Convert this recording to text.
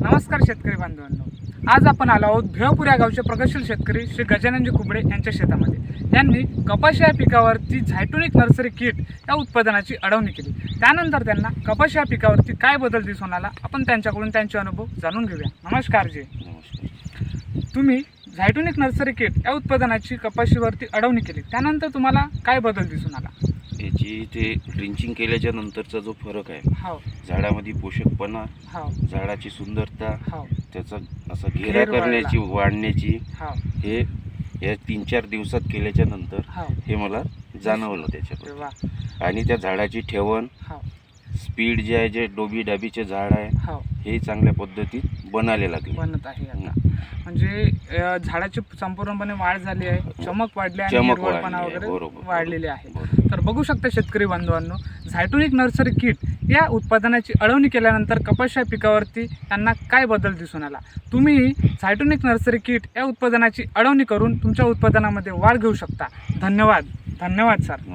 नमस्कार शेतकरी बांधवांनो. आज आपण आलो आहोत भिवापूर या गावचे प्रगतशील शेतकरी श्री गजाननजी कुबडे यांच्या शेतामध्ये. यांनी कपाशी या पिकावरती झायटोनिक नर्सरी किट या उत्पादनाची अडवणी केली. त्यानंतर त्यांना कपाशी या पिकावरती काय बदल दिसून आला आपण त्यांच्याकडून त्यांचे अनुभव जाणून घेऊया. नमस्कार जी. नमस्कार. तुम्ही झायटोनिक नर्सरी किट या उत्पादनाची कपाशीवरती अडवणी केली. त्यानंतर तुम्हाला काय बदल दिसून आला? याची ते ड्रिंचिंग केल्याच्या नंतरचा जो फरक आहे हो. झाडामध्ये पोषकपणा हो. झाडाची सुंदरता हो. त्याचा असं घेरा. करण्याची वाढण्याची हो. या तीन चार दिवसात केल्याच्यानंतर हो. मला जाणवलं त्याच्याबद्दल. आणि त्या झाडाची ठेवण स्पीड जे आहे जे डोबी डाबीचे झाड आहे हे चांगल्या पद्धतीत बनायला लागले. बनत आहे आता. म्हणजे अ, झाडाची संपूर्णपणे वाढ झाली आहे. चमक वाढली आणि चमक हिरवळपणा वाढली आहे. वगैरे बरोबर, वाढलेली आहे. तर बघू शकता शेतकरी बांधवांनो झायटोनिक नर्सरी किट या उत्पादनाची अळवणी केल्यानंतर कपाशा पिकावरती त्यांना काय बदल दिसून आला? तुम्ही झायटोनिक नर्सरी किट या उत्पादनाची अळवणी करून तुमच्या उत्पादनामध्ये वाढ घेऊ शकता. धन्यवाद. धन्यवाद सर.